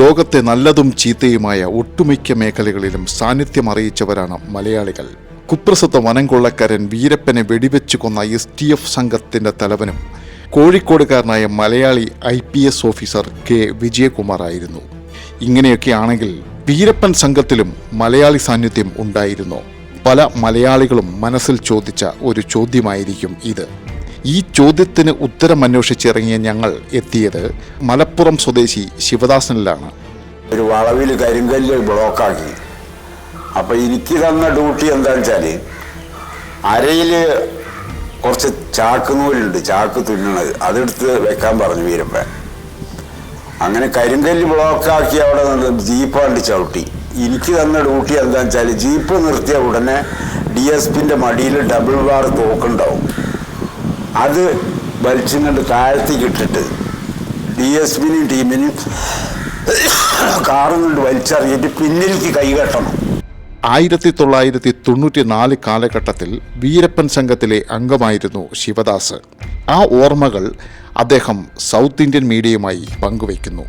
ലോകത്തെ നല്ലതും ചീത്തയുമായ ഒട്ടുമിക്ക മേഖലകളിലും സാന്നിധ്യം അറിയിച്ചവരാണ് മലയാളികൾ. കുപ്രസിദ്ധ വനംകൊള്ളക്കാരൻ വീരപ്പനെ വെടിവെച്ചു കൊന്ന എസ് ടി എഫ് സംഘത്തിന്റെ തലവനും കോഴിക്കോടുകാരനായ Malayali I P S officer K Vijayakumar ആയിരുന്നു. ഇങ്ങനെയൊക്കെയാണെങ്കിൽ വീരപ്പൻ സംഘത്തിലും മലയാളി സാന്നിധ്യം ഉണ്ടായിരുന്നു. പല മലയാളികളും മനസ്സിൽ ചോദിച്ച ഒരു ചോദ്യമായിരിക്കും ഇത്. ഈ ചോദ്യത്തിന് ഉത്തരം അന്വേഷിച്ചിറങ്ങിയ ഞങ്ങൾ എത്തിയത് മലപ്പുറം സ്വദേശി ശിവദാസനിലാണ്. ഒരു വളവിൽ കരിങ്കല്ല് ബ്ലോക്കാക്കി. അപ്പൊ എനിക്ക് തന്ന ഡ്യൂട്ടി എന്താന്ന് വെച്ചാൽ അരയിൽ കുറച്ച് ചാക്ക് നൂലുണ്ട് ചാക്ക് തുന്നണത്. അതെടുത്ത് വെക്കാൻ പറഞ്ഞു വീരപ്പൻ. അങ്ങനെ കരിങ്കല്ല് ബ്ലോക്കാക്കി അവിടെ നിന്ന് ജീപ്പാണ്ട് ചവിട്ടി. എനിക്ക് തന്ന ഡ്യൂട്ടി എന്താന്ന് വെച്ചാൽ ജീപ്പ് നിർത്തിയ ഉടനെ ഡി എസ് പിന്റെ മടിയിൽ ഡബിൾ ബാർ തോക്കുണ്ടാവും. അത് വലിച്ചും കണ്ട് താഴ്ത്തിക്ക് ഇട്ടിട്ട് ഡി എസ് പിനെയും ടീമിനും കാറും കൊണ്ട് വലിച്ചെറിഞ്ഞിട്ട് പിന്നിലേക്ക് കൈകെട്ടണം ആയിരത്തി തൊള്ളായിരത്തി തൊണ്ണൂറ്റി നാല് കാലഘട്ടത്തിൽ വീരപ്പൻ സംഘത്തിലെ അംഗമായിരുന്നു ശിവദാസ്. ആ ഓർമ്മകൾ അദ്ദേഹം സൗത്ത് ഇന്ത്യൻ മീഡിയയുമായി പങ്കുവയ്ക്കുന്നു.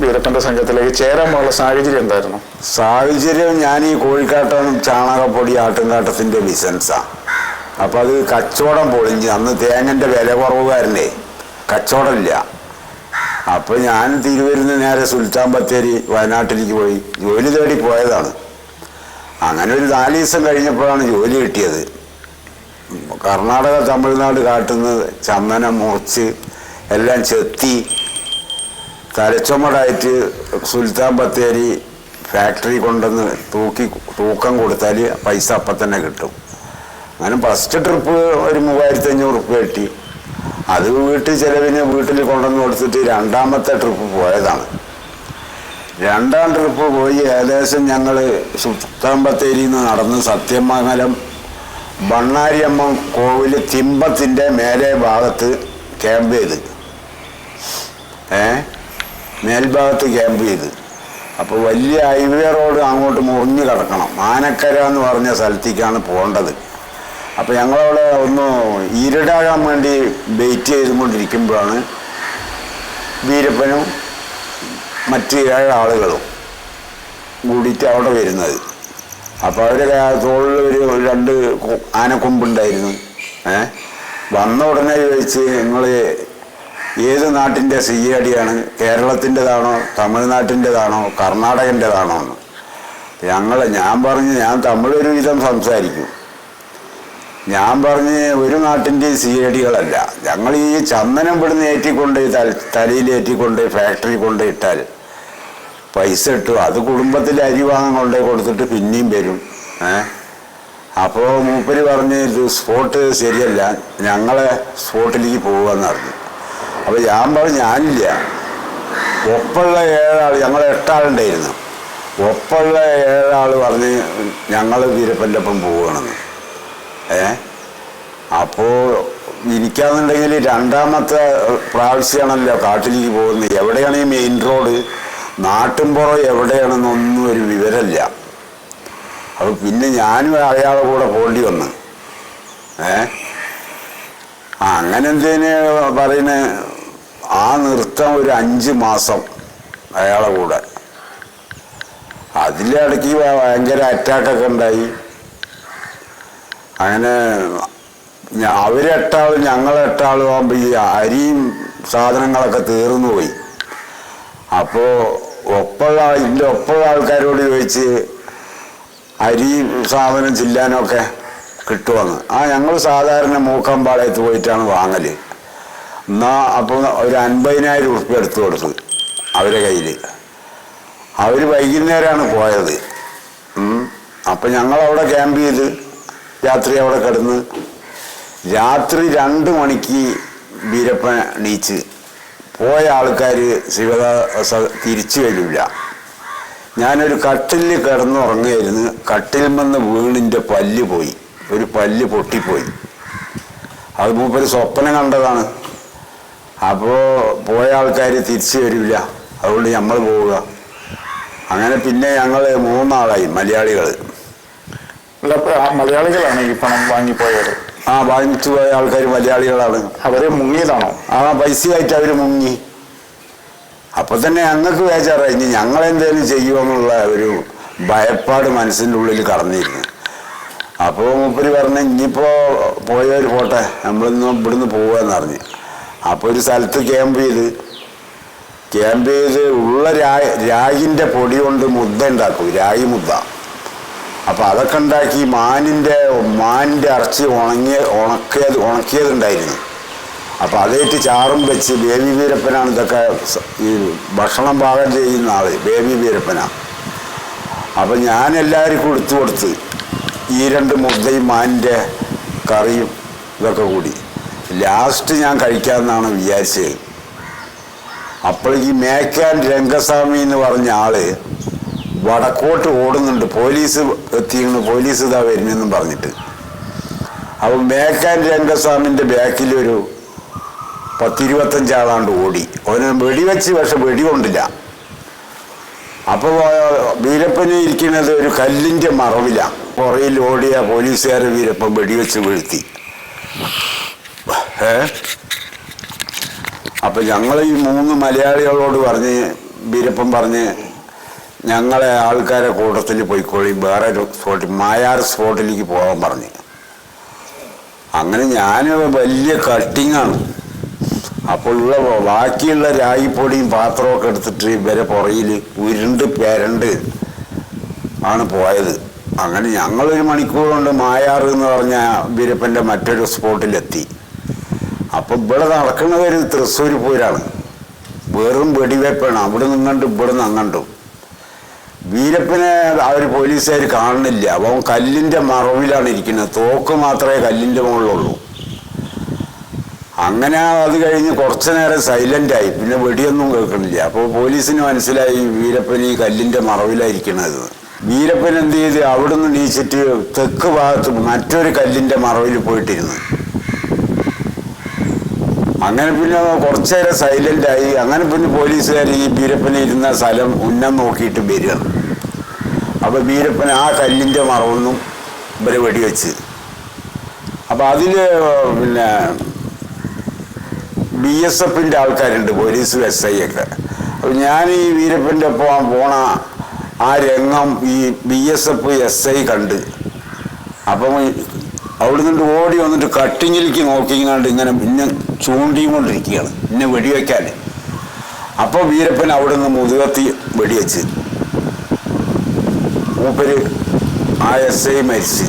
വീരപ്പന്റെ സംഘത്തിലേക്ക് ചേരാനുള്ള സാഹചര്യം എന്തായിരുന്നു? സാഹചര്യം ഞാൻ ഈ കോഴിക്കാട്ടം ചാണകപ്പൊടി ആട്ടുംകാട്ടത്തിന്റെ ബിസിനസ്സാ അപ്പൊ അത് കച്ചവടം പൊളിഞ്ഞ്. അന്ന് തേങ്ങന്റെ വില കുറവ് കച്ചവടം ഇല്ല അപ്പോൾ ഞാൻ തിരുവരുന്ന് നേരെ സുൽത്താൻ ബത്തേരി വയനാട്ടിലേക്ക് പോയി. ജോലി തേടി പോയതാണ്. അങ്ങനെ ഒരു നാല് ദിവസം കഴിഞ്ഞപ്പോഴാണ് ജോലി കിട്ടിയത്. കർണാടക തമിഴ്നാട് കാട്ടുന്ന ചന്ദനം മുറിച്ച് എല്ലാം ചെത്തി തലച്ചുമടായിട്ട് സുൽത്താൻ ബത്തേരി ഫാക്ടറി കൊണ്ടുവന്ന് തൂക്കി തൂക്കം കൊടുത്താൽ പൈസ അപ്പം തന്നെ കിട്ടും. അങ്ങനെ ഫസ്റ്റ് ട്രിപ്പ് ഒരു മൂവായിരത്തി അഞ്ഞൂറ് ഉറുപ്പ് കിട്ടി. അത് വീട്ടിൽ ചിലവിന് വീട്ടിൽ കൊണ്ടുവന്ന് കൊടുത്തിട്ട് രണ്ടാമത്തെ ട്രിപ്പ് പോയതാണ്. രണ്ടാം ട്രിപ്പ് പോയി ഏകദേശം ഞങ്ങൾ സുൽത്താൻ ബത്തേരിയിൽ നിന്ന് നടന്ന് സത്യമംഗലം ബണ്ണാരിയമ്മ കോവിൽ തിമ്പത്തിന്റെ മേലെ ഭാഗത്ത് ക്യാമ്പ് ചെയ്ത്. ഏ? മേൽഭാഗത്ത് ക്യാമ്പ് ചെയ്ത്. അപ്പോൾ വലിയ ഹൈവേ റോഡ് അങ്ങോട്ട് മുറിഞ്ഞു കിടക്കണം. മാനക്കര എന്ന് പറഞ്ഞ സ്ഥലത്തേക്കാണ് പോകേണ്ടത്. അപ്പോൾ ഞങ്ങളവിടെ ഒന്ന് ഇരുടാകാൻ വേണ്ടി വെയിറ്റ് ചെയ്തുകൊണ്ടിരിക്കുമ്പോഴാണ് വീരപ്പനും മറ്റ് ഏഴാളുകളും കൂടിയിട്ട് അവിടെ വരുന്നത്. അപ്പോൾ അവരുടെ തോളിൽ ഒരു രണ്ട് ആനക്കൊമ്പുണ്ടായിരുന്നു ഏ? വന്ന ഉടനെ ചോദിച്ച് നിങ്ങൾ ഏത് നാട്ടിന്റെ സി അടിയാണ്? കേരളത്തിന്റെതാണോ തമിഴ്നാട്ടിന്റെതാണോ കർണാടകന്റെതാണോ എന്ന്. ഞങ്ങൾ ഞാൻ പറഞ്ഞ് ഞാൻ തമിഴൊരു വിധം സംസാരിക്കും. ഞാൻ പറഞ്ഞ് ഒരു നാട്ടിന്റെ സീരടികളല്ല ഞങ്ങൾ ഈ ചന്ദനം ഇവിടുന്ന് ഏറ്റിക്കൊണ്ട് തല- തലയിൽ ഏറ്റിക്കൊണ്ട് ഫാക്ടറി കൊണ്ട് ഇട്ടാൽ പൈസ ഇട്ടു അത് കുടുംബത്തിൽ അരി വാങ്ങാൻ കൊണ്ടേ കൊടുത്തിട്ട് പിന്നെയും വരും. ഏ? അപ്പോൾ മൂപ്പര് പറഞ്ഞ് ഇത് സ്പോട്ട് ശരിയല്ല. ഞങ്ങളെ സ്പോട്ടിലേക്ക് പോകാന്ന് പറഞ്ഞു. അപ്പോൾ ഞാൻ പറഞ്ഞു ഞാനില്ല. ഒപ്പമുള്ള ഏഴാൾ ഞങ്ങൾ എട്ടാളുണ്ടായിരുന്നു. ഒപ്പമുള്ള ഏഴാൾ പറഞ്ഞ് ഞങ്ങൾ വീരപ്പല്ലപ്പം പോവുകയാണെന്ന് ഏ? അപ്പോൾ ഇരിക്കാന്നുണ്ടെങ്കിൽ രണ്ടാമത്തെ പ്രാവശ്യമാണല്ലോ കാട്ടിലേക്ക് പോകുന്നത്. എവിടെയാണ് ഈ മെയിൻ റോഡ്? നാട്ടിൻപുറം എവിടെയാണെന്നൊന്നും ഒരു വിവരമില്ല. അപ്പോൾ പിന്നെ ഞാനും അയാളെ കൂടെ പോണ്ടി വന്ന്. ഏ? അങ്ങനെ എന്തേന് പറയുന്ന? ആ നൃത്തം ഒരു അഞ്ച് മാസം അയാളെ കൂടെ. അതിലിടയ്ക്ക് ഭയങ്കര അറ്റാക്കൊക്കെ ഉണ്ടായി. അങ്ങനെ ഞ- ഞങ്ങൾ ഞങ്ങളെട്ടാളും ആകുമ്പോൾ ഈ അരിയും സാധനങ്ങളൊക്കെ തീർന്നു പോയി. അപ്പോൾ ഒപ്പുള്ള ഇതിന്റെ ഒപ്പുള്ള ആൾക്കാരോട് ചോദിച്ച് അരി സാധനം ചില്ലാനൊക്കെ കിട്ടുമെന്ന് ആ ഞങ്ങൾ സാധാരണ മൂക്കമ്പാളയത്ത് പോയിട്ടാണ് വാങ്ങൽ എന്നാൽ അപ്പോൾ ഒരു അൻപതിനായിരം ഉറുപ്പ്യ എടുത്തു കൊടുത്തു അവരെ കയ്യിൽ അവർ വൈകുന്നേരമാണ് പോയത്. അപ്പം ഞങ്ങളവിടെ ക്യാമ്പ് ചെയ്ത് രാത്രി അവിടെ കിടന്ന് രാത്രി രണ്ട് മണിക്ക് വീരപ്പൻ എണീച്ച്. പോയ ആൾക്കാർ ശിവദാസ തിരിച്ചു വരില്ല ഞാനൊരു കട്ടിലിൽ കിടന്നുറങ്ങായിരുന്നു. കട്ടിൽ വന്ന് വീണിന്റെ പല്ല് പോയി. ഒരു പല്ല് പൊട്ടിപ്പോയി. അത് മൂപ്പര് സ്വപ്നം കണ്ടതാണ്. അപ്പോൾ പോയ ആൾക്കാർ തിരിച്ചു വരില്ല അതുകൊണ്ട് നമ്മൾ പോവുക. അങ്ങനെ പിന്നെ ഞങ്ങൾ മൂന്നാളായി മലയാളികൾ മലയാളികളാണ് ഈ പണം വാങ്ങിപ്പോയത്. ആ വാങ്ങിച്ചു പോയ ആൾക്കാർ മലയാളികളാണ്. അവരെ മുങ്ങിയതാണോ? ആ പൈസയായിട്ട് അവർ മുങ്ങി. അപ്പൊ തന്നെ ഞങ്ങൾക്ക് വേചാറായി ഇനി ഞങ്ങൾ എന്തേലും ചെയ്യുമെന്നുള്ള ഒരു ഭയപ്പാട് മനസ്സിന്റെ ഉള്ളിൽ കടന്നിരുന്നു. അപ്പോൾ മൂപ്പര് പറഞ്ഞു ഇനിയിപ്പോ പോയവർ പോട്ടെ. നമ്മളിന്ന് ഇവിടുന്ന് പോവാന്ന് പറഞ്ഞു. അപ്പോൾ ഒരു സ്ഥലത്ത് ക്യാമ്പ് ചെയ്ത് ക്യാമ്പ് ചെയ്ത് ഉള്ള രാ രാഗിന്റെ പൊടി കൊണ്ട് മുദ്ദ ഉണ്ടാക്കും. രാഗി മുദ്ദ. അപ്പം അതൊക്കെ ഉണ്ടാക്കി മാനിന്റെ മാനിന്റെ ഇറച്ചി ഉണങ്ങിയ ഉണക്കിയത് ഉണക്കിയതുണ്ടായിരുന്നു. അപ്പോൾ അതേറ്റ് ചാറും വെച്ച് ബേബി വീരപ്പനാണ് ഇതൊക്കെ ഈ ഭക്ഷണം പാകം ചെയ്യുന്ന ആൾ ബേബി വീരപ്പനാണ് അപ്പം ഞാൻ എല്ലാവർക്കും എടുത്തു കൊടുത്ത് ഈ രണ്ട് മുദ്ദയും മാനിന്റെ കറിയും ഇതൊക്കെ കൂടി. ലാസ്റ്റ് ഞാൻ കഴിക്കാമെന്നാണ് വിചാരിച്ചത്. അപ്പോൾ ഈ മേക്കാൻ രംഗസ്വാമി എന്ന് പറഞ്ഞ ആൾ വടക്കോട്ട് ഓടുന്നുണ്ട്. പോലീസ് എത്തിയിരുന്നു പോലീസ് ഇതാ വരുന്നെന്നും പറഞ്ഞിട്ട്. അപ്പം മേക്കാൻ രംഗസ്വാമിന്റെ ബാക്കിലൊരു പത്തിരുപത്തഞ്ചാളാണ്ട് ഓടി. അവന് വെടിവെച്ച് പക്ഷെ വെടികൊണ്ടില്ല. അപ്പോൾ വീരപ്പന് ഇരിക്കുന്നത് ഒരു കല്ലിന്റെ മറവിലാണ് പുറയിൽ ഓടിയ പോലീസുകാരെ വീരപ്പൻ വെടിവെച്ച് വീഴ്ത്തി. ഏ? അപ്പം ഞങ്ങൾ ഈ മൂന്ന് മലയാളികളോട് പറഞ്ഞ് വീരപ്പൻ പറഞ്ഞ് ഞങ്ങളെ ആൾക്കാരെ കൂട്ടത്തിൽ പോയിക്കോളി. വേറെ സ്പോട്ടിൽ മായാർ സ്പോട്ടിലേക്ക് പോകാൻ പറഞ്ഞു. അങ്ങനെ ഞാൻ വലിയ കട്ടിങ്ങാണ് അപ്പോൾ ഉള്ള ബാക്കിയുള്ള രാഗിപ്പൊടിയും പാത്രമൊക്കെ എടുത്തിട്ട് ഇവരെ പുറയിൽ ഉരുണ്ട് പെരണ്ട് ആണ് പോയത്. അങ്ങനെ ഞങ്ങളൊരു മണിക്കൂർ കൊണ്ട് മായാർ എന്ന് പറഞ്ഞ വീരപ്പന്റെ മറ്റൊരു സ്പോട്ടിലെത്തി അപ്പോൾ ഇവിടെ നടക്കുന്നത് ഒരു തൃശ്ശൂർ പൂരാണ്. വെറും വെടിവെപ്പാണ്. അവിടെ നിന്നുണ്ട് ഇവിടെ നിന്ന് അങ്ങണ്ടും വീരപ്പനെ അവർ പോലീസുകാർ കാണുന്നില്ല. അവൻ കല്ലിന്റെ മറവിലാണ് ഇരിക്കുന്നത്. തോക്ക് മാത്രമേ കല്ലിന്റെ മുകളിലുള്ളൂ. അങ്ങനെ അത് കഴിഞ്ഞ് കുറച്ചു നേരം സൈലന്റ് ആയി. പിന്നെ വെടിയൊന്നും കേൾക്കുന്നില്ല അപ്പോൾ പോലീസിന് മനസ്സിലായി വീരപ്പൻ ഈ കല്ലിന്റെ മറവിലായിരിക്കണത് വീരപ്പൻ എന്ത് ചെയ്ത്? അവിടെ നിന്ന് നീച്ചിട്ട് തെക്ക് ഭാഗത്ത് മറ്റൊരു കല്ലിന്റെ മറവിൽ പോയിട്ടിരുന്നു. അങ്ങനെ പിന്നെ കുറച്ചു നേരം സൈലന്റ് ആയി. അങ്ങനെ പിന്നെ പോലീസുകാർ ഈ വീരപ്പൻ ഇരുന്ന സ്ഥലം ഉന്നം നോക്കിയിട്ട് വരികയാണ്. അപ്പൊ വീരപ്പൻ ആ കല്ലിന്റെ മറവൊന്നും ഇവരെ വെടിവെച്ച്. അപ്പൊ അതിൽ പിന്നെ ബി എസ് എഫിന്റെ ആൾക്കാരുണ്ട് പോലീസ് എസ് ഐ ഒക്കെ. അപ്പൊ ഞാൻ ഈ വീരപ്പന്റെ ഒപ്പം പോണ ആ രംഗം ഈ B S F S I കണ്ട്. അപ്പം അവിടെ നിന്ന് ഓടി വന്നിട്ട് കട്ടിങ്ങിലേക്ക് നോക്കിങ്ങാണ്ട് ഇങ്ങനെ പിന്നെ ചൂണ്ടിയും കൊണ്ടിരിക്കുകയാണ് പിന്നെ വെടിവെക്കാൻ. അപ്പോൾ വീരപ്പൻ അവിടെ നിന്ന് മുതുകത്തി വെടിവെച്ച്. മൂപ്പര് ആ എസ് ഐ മരിച്ച്.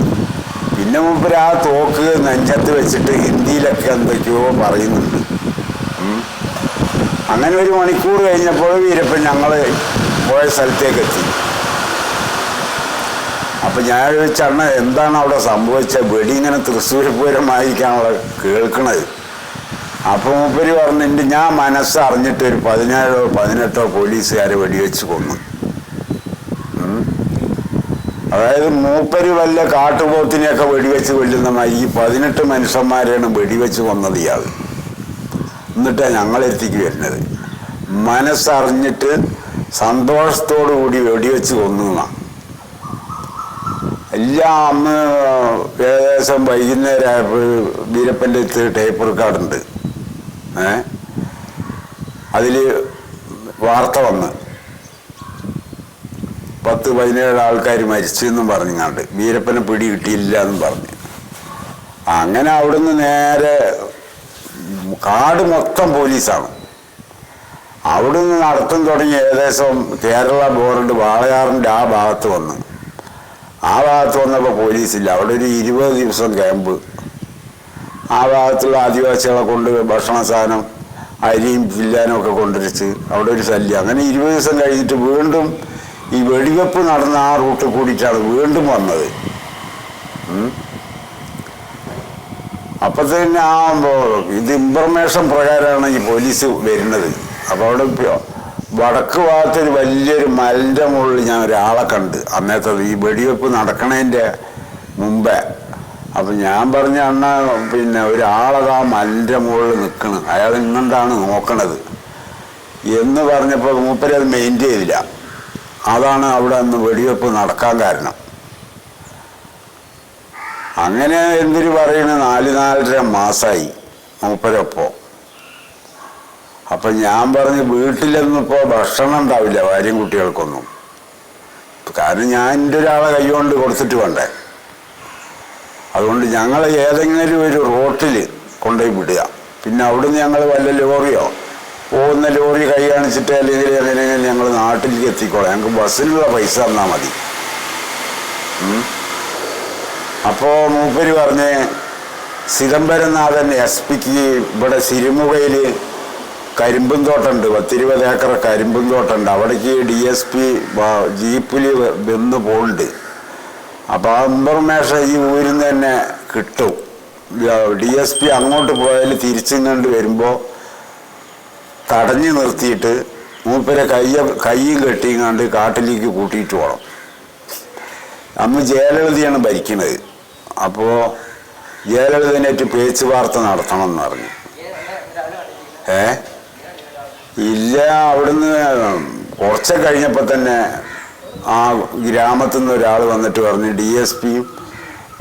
പിന്നെ മൂപ്പര് ആ തോക്ക് നെഞ്ചത്ത് വെച്ചിട്ട് ഹിന്ദിയിലൊക്കെ എന്തൊക്കെയോ പറയുന്നുണ്ട്. അങ്ങനെ ഒരു മണിക്കൂർ കഴിഞ്ഞപ്പോൾ വീരപ്പൻ ഞങ്ങൾ പോയ സ്ഥലത്തേക്ക് എത്തി അപ്പൊ ഞാൻ ചോദിച്ചണ്ണ എന്താണ് അവിടെ സംഭവിച്ച? വെടി ഇങ്ങനെ തൃശ്ശൂർ പൂരമായിരിക്കാണല്ലോ കേൾക്കണത്? അപ്പൊ മൂപ്പര് പറഞ്ഞിട്ട് ഞാൻ മനസ്സറിഞ്ഞിട്ട് ഒരു പതിനേഴോ പതിനെട്ടോ പോലീസുകാരെ വെടിവെച്ച് കൊന്നു. അതായത് മൂപ്പര് വല്ല കാട്ടുപോത്തിനെയൊക്കെ വെടിവെച്ച് കൊല്ലുന്ന മാതിരി പതിനെട്ട് മനുഷ്യന്മാരെയാണ് വെടിവെച്ച് കൊന്നത് ഇയാൾ. എന്നിട്ടാണ് ഞങ്ങളെത്തിക്ക് വരുന്നത്. മനസ്സറിഞ്ഞിട്ട് സന്തോഷത്തോടു കൂടി വെടിവെച്ച് കൊന്നു എല്ലാം അന്ന് ഏകദേശം വൈകുന്നേരം ആയപ്പോൾ വീരപ്പന്റെ അടുത്ത് ടേപ്പ് റെക്കോർഡുണ്ട് ഏ? അതിൽ വാർത്ത വന്ന്. പത്ത് പതിനേഴ് ആൾക്കാർ മരിച്ചു എന്നും പറഞ്ഞങ്ങാണ്ട്. വീരപ്പനെ പിടി കിട്ടിയില്ല എന്നും പറഞ്ഞു. അങ്ങനെ അവിടുന്ന് നേരെ കാട് മൊത്തം പോലീസാണ്. അവിടുന്ന് നടത്തം തുടങ്ങി ഏകദേശം കേരള ബോർഡ് വാളയാറിന്റെ ആ ഭാഗത്ത് വന്നു. ആ ഭാഗത്ത് വന്നപ്പോൾ പോലീസില്ല. അവിടെ ഒരു ഇരുപത് ദിവസം ക്യാമ്പ്. ആ ഭാഗത്തുള്ള ആദിവാസികളെ കൊണ്ട് ഭക്ഷണ സാധനം അരിയും പില്ലാനും ഒക്കെ കൊണ്ടുവച്ച് അവിടെ ഒരു ശല്യം. അങ്ങനെ ഇരുപത് ദിവസം കഴിഞ്ഞിട്ട് വീണ്ടും ഈ വെടിവെപ്പ് നടന്ന ആ റൂട്ടിൽ കൂടിയിട്ടാണ് വീണ്ടും വന്നത്. തന്നെ ആ ഇത് ഇൻഫർമേഷൻ പ്രകാരമാണ് ഈ പോലീസ് വരുന്നത്. അപ്പോൾ അവിടെ വടക്ക് ഭാഗത്തൊരു വലിയൊരു മലിന്റെ മുകളിൽ ഞാൻ ഒരാളെ കണ്ട്. അന്നേരത്തെ ഈ വെടിവെപ്പ് നടക്കണതിന്റെ മുമ്പേ. അപ്പൊ ഞാൻ പറഞ്ഞ അണ്ണ പിന്നെ ഒരാളതാ മലിന്റെ മുകളിൽ നിൽക്കണം അയാൾ ഇങ്ങണ്ടാണ് നോക്കണത്? എന്ന് പറഞ്ഞപ്പോൾ മൂപ്പര് അത് മെയിന്റെയിൻ ചെയ്തില്ല. അതാണ് അവിടെ അന്ന് വെടിവെപ്പ് നടക്കാൻ കാരണം. അങ്ങനെ എന്തിനു പറയണ? നാല് നാലര മാസമായി മൂപ്പരൊപ്പം. അപ്പൊ ഞാൻ പറഞ്ഞു വീട്ടിലൊന്നും ഭക്ഷണം ഉണ്ടാവില്ല ഭാര്യയും കുട്ടികൾക്കൊന്നും. കാരണം ഞാൻ എന്റെ ഒരാളെ കൈകൊണ്ട് കൊടുത്തിട്ട് വേണ്ടേ. അതുകൊണ്ട് ഞങ്ങൾ ഏതെങ്കിലും ഒരു റോട്ടിൽ കൊണ്ടുപോയി വിടുക. പിന്നെ അവിടുന്ന് ഞങ്ങൾ വല്ല ലോറിയോ പോകുന്ന ലോറി കൈ കാണിച്ചിട്ട് അല്ലെങ്കിൽ അല്ലെങ്കിൽ ഞങ്ങൾ നാട്ടിലേക്ക് എത്തിക്കോളാം. ഞങ്ങൾക്ക് ബസ്സിനുള്ള പൈസ തന്നാൽ മതി. അപ്പോൾ മൂപ്പര് പറഞ്ഞ് ചിദംബരനാഥൻ എസ് പിക്ക് ഇവിടെ സിരുമുകയിൽ കരിമ്പും തോട്ടമുണ്ട് പത്തിരുപത് ഏക്കർ കരിമ്പും തോട്ടമുണ്ട് അവിടേക്ക് ഡി എസ് പി ജീപ്പിൽ വന്ന് പോകുന്നുണ്ട് അപ്പോൾ ആ ഇൻഫർമേഷൻ ഈ ഊരിൽ നിന്ന് തന്നെ കിട്ടും. ഡി എസ് പി അങ്ങോട്ട് പോയാൽ തിരിച്ചിങ്ങോട്ട് വരുമ്പോൾ തടഞ്ഞു നിർത്തിയിട്ട് മൂപ്പരെ കയ്യ കയ്യും കെട്ടിങ്ങാണ്ട് കാട്ടിലേക്ക് കൂട്ടിയിട്ട് പോകണം അന്ന് ജയലളിതയാണ് ഭരിക്കുന്നത് അപ്പോൾ ജയലളിതനായിട്ട് പേച്ച് വാർത്ത നടത്തണം എന്ന് പറഞ്ഞു. ഏ? ഇല്ല അവിടുന്ന് കുറച്ച് കഴിഞ്ഞപ്പോൾ തന്നെ ആ ഗ്രാമത്തിൽ നിന്ന് ഒരാൾ വന്നിട്ട് പറഞ്ഞു ഡി എസ് പിയും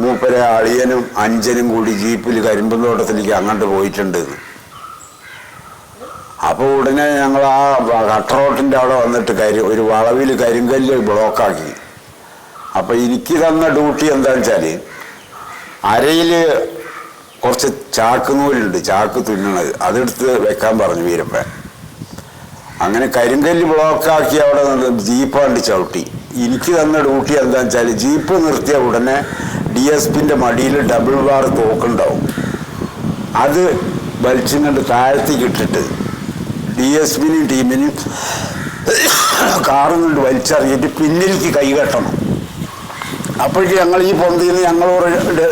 മൂപ്പരെ അളിയനും അഞ്ചനും കൂടി ജീപ്പിൽ കരിമ്പന്തോട്ടത്തിലേക്ക് അങ്ങോട്ട് പോയിട്ടുണ്ട്. അപ്പോൾ ഉടനെ ഞങ്ങൾ ആ കട്ട റോട്ടിന്റെ അവിടെ വന്നിട്ട് കരി ഒരു വളവിൽ കരിങ്കല്ല് ബ്ലോക്കാക്കി. അപ്പോൾ എനിക്ക് തന്ന ഡ്യൂട്ടി എന്താണെന്ന് വെച്ചാൽ അരയിൽ കുറച്ച് ചാക്ക് നൂലുണ്ട് ചാക്ക് തുന്നണത്. അതെടുത്ത് വെക്കാൻ പറഞ്ഞു വീരപ്പൻ. അങ്ങനെ കരിങ്കല്ല് ബ്ലോക്കാക്കി അവിടെ നിന്ന് ജീപ്പാണ്ട് ചവിട്ടി. എനിക്ക് തന്ന ഡ്യൂട്ടി എന്താണെന്ന് വെച്ചാൽ ജീപ്പ് നിർത്തിയ ഉടനെ ഡി എസ് പിന്റെ മടിയിൽ ഡബിൾ ബാർ തോക്കുണ്ടാവും. അത് വലിച്ചും കണ്ട് താഴ്ത്തി ഇട്ടിട്ട് ഡി എസ് പിനും ടീമിനും കാറും കൊണ്ട് വലിച്ചെറിഞ്ഞിട്ട് പിന്നിലേക്ക് കൈ കെട്ടണം. അപ്പോഴേക്ക് ഞങ്ങൾ ഈ പൊന്തിൽ നിന്ന് ഞങ്ങൾ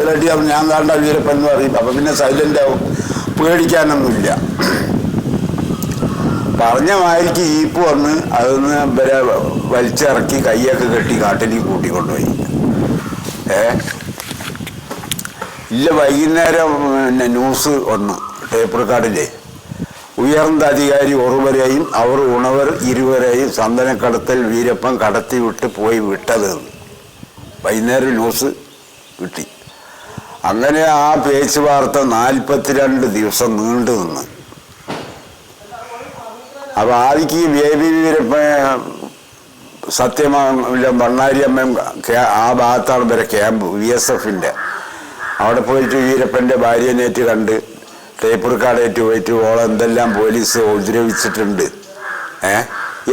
റെഡിയാവും. ഞാൻ താണ്ട വീരപ്പൻ എന്ന് പറയും അപ്പം പിന്നെ സൈലന്റ് ആവും. പേടിക്കാനൊന്നുമില്ല. പറഞ്ഞ മാതിരിക്ക് ജീപ്പ് വന്ന് അതൊന്ന് ഇവരെ വലിച്ചിറക്കി കൈയൊക്കെ കെട്ടി കാട്ടിലേക്ക് കൂട്ടിക്കൊണ്ടുപോയി. ഏ? ഇല്ല വൈകുന്നേരം പിന്നെ ന്യൂസ് വന്നു. ടേപ്പ് റെക്കാർഡിലെ ഉയർന്ന അധികാരി ഒരുവരെയും അവർ ഉണവർ ഇരുവരെയും സന്തനക്കടത്തൽ വീരപ്പൻ കടത്തി വിട്ട് പോയി വിട്ടത്. വൈകുന്നേരം ന്യൂസ് കിട്ടി. അങ്ങനെ ആ പേച്ച് വാർത്ത നാൽപ്പത്തിരണ്ട് ദിവസം നീണ്ടു നിന്ന്. അപ്പൊ ആദ്യക്ക് ബേബി വീരപ്പൻ അമ്മയും ക്യാ- ആ ഭാഗത്താണ് വരെ ക്യാമ്പ് വി എസ് എഫിന്റെ അവിടെ പോയിട്ട് വീരപ്പന്റെ ഭാര്യനേറ്റ് കണ്ട് ടേപ്പ് റെക്കാർഡേറ്റ് പോയിട്ട് ഓളെ എന്തെല്ലാം പോലീസ് ഉപദ്രവിച്ചിട്ടുണ്ട് ഏ?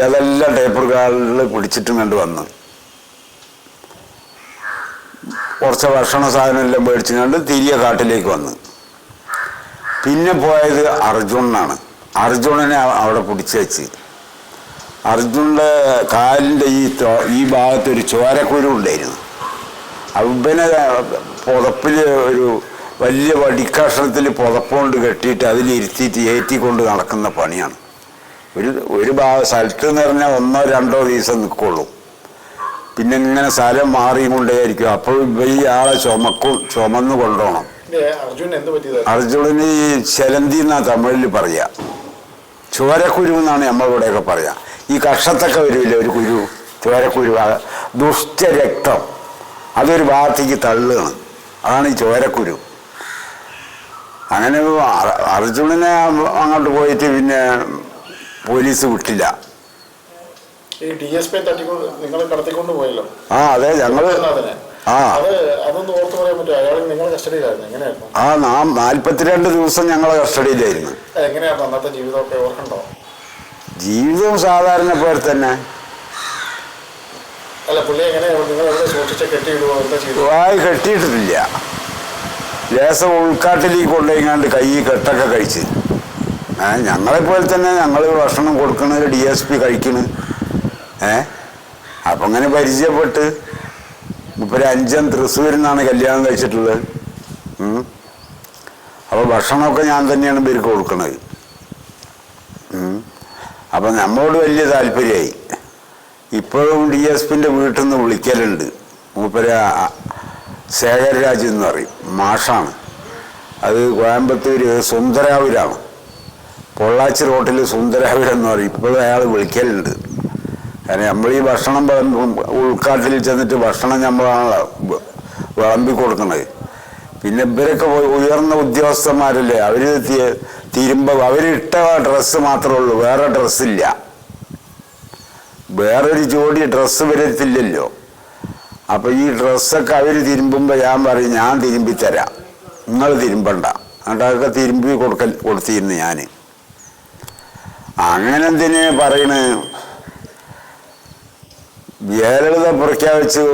അതെല്ലാം ടേപ്പ് റെക്കാർഡിൽ പിടിച്ചിട്ടും കണ്ട് വന്നു. കുറച്ച് ഭക്ഷണ സാധനം എല്ലാം മേടിച്ചു കണ്ട് തിരികെ കാട്ടിലേക്ക് വന്നു. പിന്നെ പോയത് അർജുനാണ് അർജുനനെ അവിടെ പിടിച്ചു വെച്ച് അർജുനന്റെ കാലിന്റെ ഈ ഈ ഭാഗത്ത് ഒരു ചോരക്കുരു ഉണ്ടായിരുന്നു. അവനെ പുതപ്പിൽ ഒരു വലിയ വടിക്കഷണത്തിൽ പുതപ്പുകൊണ്ട് കെട്ടിയിട്ട് അതിലിരുത്തിയിട്ട് ഏറ്റിക്കൊണ്ട് നടക്കുന്ന പണിയാണ്. ഒരു ഒരു ഭാഗം സ്ഥലത്ത് എന്ന് പറഞ്ഞാൽ ഒന്നോ രണ്ടോ ദിവസം നിൽക്കുള്ളൂ. പിന്നെ ഇങ്ങനെ സ്ഥലം മാറിയും കൊണ്ടേയിരിക്കും അപ്പോൾ ഈ ആളെ ചുമക്കും ചുമന്ന് കൊണ്ടുപോകണം. അർജുനന് ഈ ശലന്തി എന്നാ തമിഴിൽ പറയാ. ചോരക്കുരു എന്നാണ് നമ്മളിവിടെയൊക്കെ പറയാ. ഈ കഷത്തൊക്കെ വരില്ലേ ഒരു കുരു ചോരക്കുരു ദുഷ്ടരക്തം. അതൊരു ഭാഗത്തേക്ക് തള്ളുകയാണ്. അതാണ് ഈ ചോരക്കുരു. അങ്ങനെ അർജുനനെ അങ്ങോട്ട് പോയിട്ട് പിന്നെ പോലീസ് വിട്ടില്ല. ആ അതെ ഞങ്ങൾ ആ. ആ നാം നാൽപ്പത്തിരണ്ട് ദിവസം ഞങ്ങളെ കസ്റ്റഡിയിലായിരുന്നു. ജീവിതം സാധാരണ പോലെ തന്നെ. വായി കെട്ടിയിട്ടില്ല. ലേസം ഉൾക്കാട്ടിലേക്ക് കൊണ്ടുപോയിങ്ങാണ്ട് കൈ കെട്ടൊക്കെ കഴിച്ച്. ഏ ഞങ്ങളെപ്പോലെ തന്നെ ഞങ്ങൾ ഭക്ഷണം കൊടുക്കണത് ഡി എസ് പി കഴിക്കണ്. ഏ അപ്പം അങ്ങനെ പരിചയപ്പെട്ട് ഇപ്പൊ അഞ്ചൻ തൃശ്ശൂരിൽ നിന്നാണ് കല്യാണം കഴിച്ചിട്ടുള്ളത്. അപ്പോൾ ഭക്ഷണമൊക്കെ ഞാൻ തന്നെയാണ് പേർക്ക് കൊടുക്കുന്നത്. അപ്പം നമ്മളോട് വലിയ താല്പര്യമായി. ഇപ്പോഴും ഡി എസ് പിന്റെ വീട്ടിൽ നിന്ന് വിളിക്കലുണ്ട്. മൂപ്പര ശേഖരരാജ് എന്ന് പറയും. മാഷാണ്. അത് കോയമ്പത്തൂര് സുന്ദരാവൂരാണ് പൊള്ളാച്ചി റോട്ടിൽ സുന്ദരാവൂർ എന്ന് പറയും. ഇപ്പോഴും അയാൾ വിളിക്കലുണ്ട്. കാരണം നമ്മൾ ഈ ഭക്ഷണം ഉൾക്കാട്ടിൽ ചെന്നിട്ട് ഭക്ഷണം നമ്മളാണല്ലോ വിളമ്പി കൊടുക്കുന്നത് പിന്നെ ഇവരൊക്കെ ഉയർന്ന ഉദ്യോഗസ്ഥന്മാരല്ലേ? അവർ തിരുമ്പ അവരിട്ട ഡ്രസ്സ് മാത്രമേ ഉള്ളൂ. വേറെ ഡ്രസ്സില്ല. വേറൊരു ജോഡി ഡ്രസ്സ് വരത്തില്ലല്ലോ അപ്പൊ ഈ ഡ്രസ്സൊക്കെ അവർ തിരുമ്പുമ്പോ ഞാൻ പറയും ഞാൻ തിരുമ്പി തരാം നിങ്ങൾ തിരുമ്പണ്ട. അതൊക്കെ തിരുമ്പി കൊടുക്കൽ കൊടുത്തിരുന്നു ഞാൻ അങ്ങനെ എന്തിനെ പറയണ്? ജയലളിത പ്രഖ്യാപിച്ചു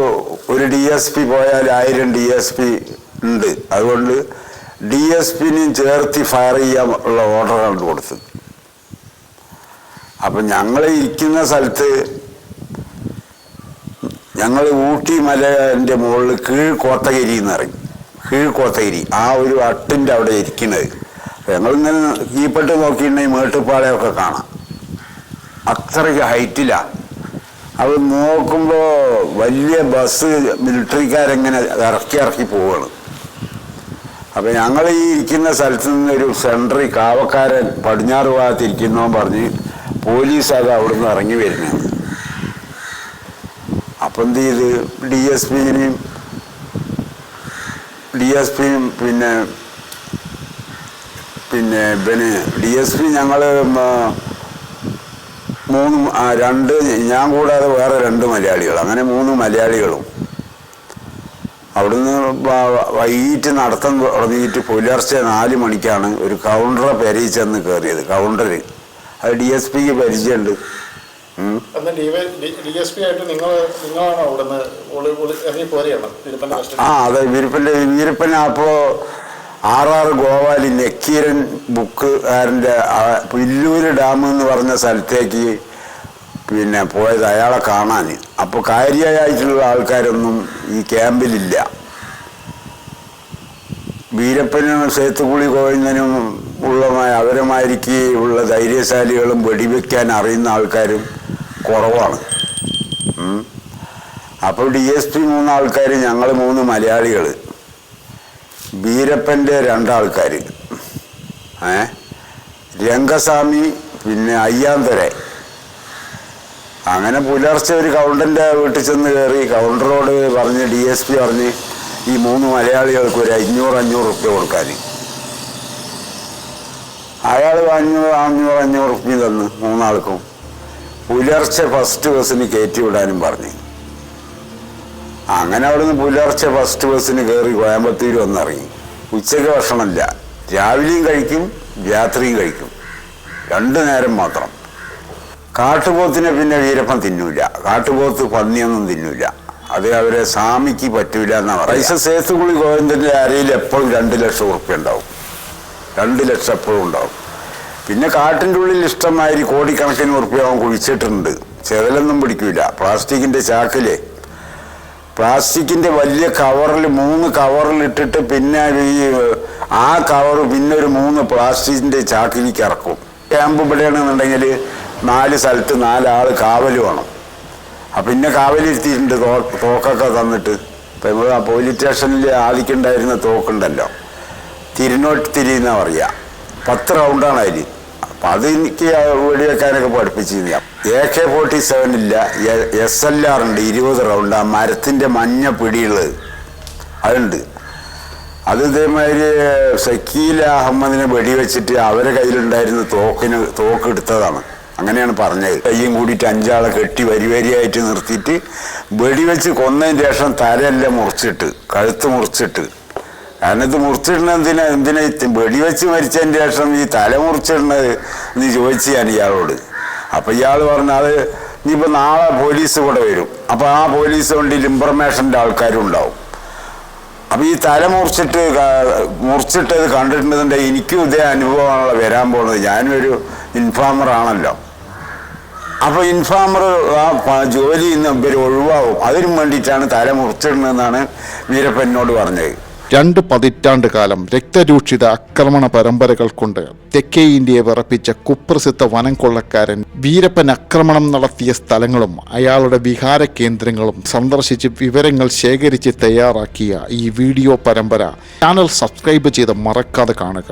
ഒരു ഡി എസ് പി പോയാൽ ആയിരം ഡി എസ് പി ഉണ്ട്. അതുകൊണ്ട് ഡി എസ് പിനെയും ചേർത്തി ഫയർ ചെയ്യാൻ ഉള്ള ഓർഡറാണ് കൊടുത്തത്. അപ്പം ഞങ്ങൾ ഇരിക്കുന്ന സ്ഥലത്ത് ഞങ്ങൾ ഊട്ടി മലേന്റെ മുകളിൽ കീഴ് കോത്തഗിരി എന്ന് പറയും കീഴ് കോത്തഗിരി ആ ഒരു അട്ടിന്റെ അവിടെ ഇരിക്കുന്നത്. ഞങ്ങളിങ്ങനെ കീപ്പെട്ട് നോക്കിയിട്ടുണ്ടെങ്കിൽ മേട്ടുപ്പാളയൊക്കെ കാണാം അത്രയ്ക്ക് ഹൈറ്റിലാണ് അത് നോക്കുമ്പോൾ വലിയ ബസ് മിലിറ്ററിക്കാരെങ്ങനെ ഇറക്കി ഇറക്കി പോവുകയാണ് അപ്പം ഞങ്ങൾ ഈ ഇരിക്കുന്ന സ്ഥലത്ത് നിന്നൊരു സെൻട്രി കാവക്കാരൻ പടിഞ്ഞാറ് ഭാഗത്ത് ഇരിക്കുന്നവൻ പറഞ്ഞ് പോലീസ് അത് അവിടുന്ന് ഇറങ്ങി വരുന്നതാണ് അപ്പം എന്ത് ചെയ്ത്? ഡി എസ് പിനെയും ഡി എസ് പിയും പിന്നെ പിന്നെ പിന്നെ ഡി എസ് പി ഞങ്ങൾ മൂന്ന് രണ്ട് ഞാൻ കൂടാതെ വേറെ രണ്ട് മലയാളികൾ അങ്ങനെ മൂന്ന് മലയാളികളും. അവിടുന്ന് വൈകിട്ട് നടത്തം തുടങ്ങിയിട്ട് പുലർച്ചെ നാല് മണിക്കാണ് ഒരു കൗണ്ടറെ പെരയിൽ കയറിയത് കൗണ്ടർ അത് ഡി എസ് പിക്ക് പരിചയമുണ്ട്. ആയിട്ട് നിങ്ങളാണോ പോരുകയാണ് ആ അതെ വീരപ്പന്റെ വീരപ്പൻ അപ്പോ ആറാറ് ഗോവാലി നക്കീരൻ ബുക്കുകാരന്റെ പുല്ലൂര് ഡാം എന്ന് പറഞ്ഞ സ്ഥലത്തേക്ക് പിന്നെ പോയത് അയാളെ കാണാൻ അപ്പോൾ കാര്യമായിട്ടുള്ള ആൾക്കാരൊന്നും ഈ ക്യാമ്പിലില്ല. വീരപ്പനും സേത്തുകുളി ഗോവിന്ദനും ഉള്ളമായ അവരമാരിക്ക് ഉള്ള ധൈര്യശാലികളും വെടിവെക്കാൻ അറിയുന്ന ആൾക്കാരും കുറവാണ്. അപ്പോൾ ഡി എസ് പി മൂന്നാൾക്കാർ ഞങ്ങൾ മൂന്ന് മലയാളികൾ ബീരപ്പന്റെ രണ്ടാൾക്കാർ ഏ? രംഗസ്വാമി പിന്നെ അയ്യാന്തരെ. അങ്ങനെ പുലർച്ചെ ഒരു കൗണ്ടന്റെ വീട്ടിൽ ചെന്ന് കയറി കൗണ്ടറോട് പറഞ്ഞ് ഡി എസ് പി പറഞ്ഞ് ഈ മൂന്ന് മലയാളികൾക്ക് ഒരു അഞ്ഞൂറ് അഞ്ഞൂറ് റുപ്യ കൊടുക്കാൻ അയാൾ അഞ്ഞൂറ് അഞ്ഞൂറ് അഞ്ഞൂറ് റുപ്യ തന്നു മൂന്നാൾക്കും. പുലർച്ചെ ഫസ്റ്റ് ബസ്സിന് കയറ്റി വിടാനും പറഞ്ഞു. അങ്ങനെ അവിടുന്ന് പുലർച്ചെ ഫസ്റ്റ് ബസ്സിന് കയറി കോയമ്പത്തൂർ വന്നിറങ്ങി ഉച്ചയ്ക്ക് ഭക്ഷണമില്ല. രാവിലെയും കഴിക്കും രാത്രിയും കഴിക്കും. രണ്ടു നേരം മാത്രം. കാട്ടുപോത്തിനെ പിന്നെ വീരപ്പൻ തിന്നൂല. കാട്ടുപോത്ത് പന്നിയൊന്നും തിന്നൂല. അത് അവരെ സാമിക്ക് പറ്റൂല എന്നാ പറയുക പൈസ സേത്തുകുളി ഗോവിന്ദന്റെ അരയിൽ എപ്പോഴും രണ്ട് ലക്ഷം ഉറുപ്പ്യ ഉണ്ടാവും. രണ്ട് ലക്ഷം എപ്പോഴും ഉണ്ടാവും. പിന്നെ കാട്ടിന്റെ ഉള്ളിൽ ഇഷ്ടമായി കോടിക്കണക്കിന് ഉറപ്പിയാവും കുഴിച്ചിട്ടുണ്ട് ചെതലൊന്നും പിടിക്കൂല. പ്ലാസ്റ്റിക്കിന്റെ ചാക്കിൽ പ്ലാസ്റ്റിക്കിന്റെ വലിയ കവറിൽ മൂന്ന് കവറിലിട്ടിട്ട് പിന്നെ ഈ ആ കവർ പിന്നെ ഒരു മൂന്ന് പ്ലാസ്റ്റിക്കിന്റെ ചാക്കിലേക്ക് ഇറക്കും. ക്യാമ്പ് ഇവിടെയാണെന്നുണ്ടെങ്കിൽ നാല് സ്ഥലത്ത് നാലാൾ കാവൽ വേണം. അപ്പം പിന്നെ കാവലിരുത്തിയിട്ടുണ്ട് തോക്കൊക്കെ തന്നിട്ട്. ഇപ്പം നമ്മൾ പോലീസ് സ്റ്റേഷനിൽ ആദിക്കുണ്ടായിരുന്ന തോക്കുണ്ടല്ലോ. തിരുനോട്ട് തിരിയെന്നാണ് പറയുക പത്ത് റൗണ്ടാണ് അതിൽ അപ്പം അത് എനിക്ക് ആ വെടിവെക്കാനൊക്കെ പഠിപ്പിച്ചിരുന്ന. എ കെ ഫോർട്ടി സെവൻ ഇല്ല എസ് എൽ ആർ ഉണ്ട് ഇരുപത് റൗണ്ട്. ആ മരത്തിന്റെ മഞ്ഞ പിടിയുള്ളത്. അതുണ്ട്. അത് ഇതേമാതിരി സക്കീൽ അഹമ്മദിനെ വെടിവെച്ചിട്ട് അവരെ കയ്യിലുണ്ടായിരുന്ന തോക്കിന് തോക്ക് എടുത്തതാണ്. അങ്ങനെയാണ് പറഞ്ഞത്. കയ്യും കൂടിയിട്ട് അഞ്ചാളെ കെട്ടി വരി വരിയായിട്ട് നിർത്തിയിട്ട് വെടിവെച്ച് കൊന്നതിന് ശേഷം തലയെല്ലാം മുറിച്ചിട്ട് കഴുത്ത് മുറിച്ചിട്ട് കാരണം ഇത് എന്തിനാ എന്തിനാ വെടി വെടിവെച്ച് മരിച്ചതിന് ശേഷം ഈ തല മുറിച്ചിടുന്നത് നീ ചോദിച്ചു ഞാൻ ഇയാളോട്. അപ്പൊ ഇയാൾ പറഞ്ഞു അത് ഇനിയിപ്പോ നാളെ പോലീസ് കൂടെ വരും. അപ്പോൾ ആ പോലീസ് കൊണ്ട് ഇൻഫർമേഷന്റെ ആൾക്കാരും ഉണ്ടാവും. അപ്പൊ ഈ തല മുറിച്ചിട്ട് മുറിച്ചിട്ടത് കണ്ടിട്ടുണ്ടെന്നുണ്ടെങ്കിൽ എനിക്കും ഇതേ അനുഭവമാണല്ലോ വരാൻ പോകുന്നത്. ഒരു ഇൻഫാമർ ആണല്ലോ. അപ്പൊ ഇൻഫാമർ ആ ജോലി ഇന്ന് ഇവർ ഒഴിവാകും അതിനും വേണ്ടിയിട്ടാണ് തല മുറിച്ചിടുന്നതെന്നാണ് വീരപ്പനോട് പറഞ്ഞത്. രണ്ട് പതിറ്റാണ്ട് കാലം രക്തരൂക്ഷിത ആക്രമണ പരമ്പരകൾ കൊണ്ട് തെക്കേ ഇന്ത്യയെ വിറപ്പിച്ച കുപ്രസിദ്ധ വനം കൊള്ളക്കാരൻ വീരപ്പൻ ആക്രമണം നടത്തിയ സ്ഥലങ്ങളും അയാളുടെ വിഹാര കേന്ദ്രങ്ങളും സന്ദർശിച്ച് വിവരങ്ങൾ ശേഖരിച്ച് തയ്യാറാക്കിയ ഈ വീഡിയോ പരമ്പര ചാനൽ സബ്സ്ക്രൈബ് ചെയ്ത് മറക്കാതെ കാണുക.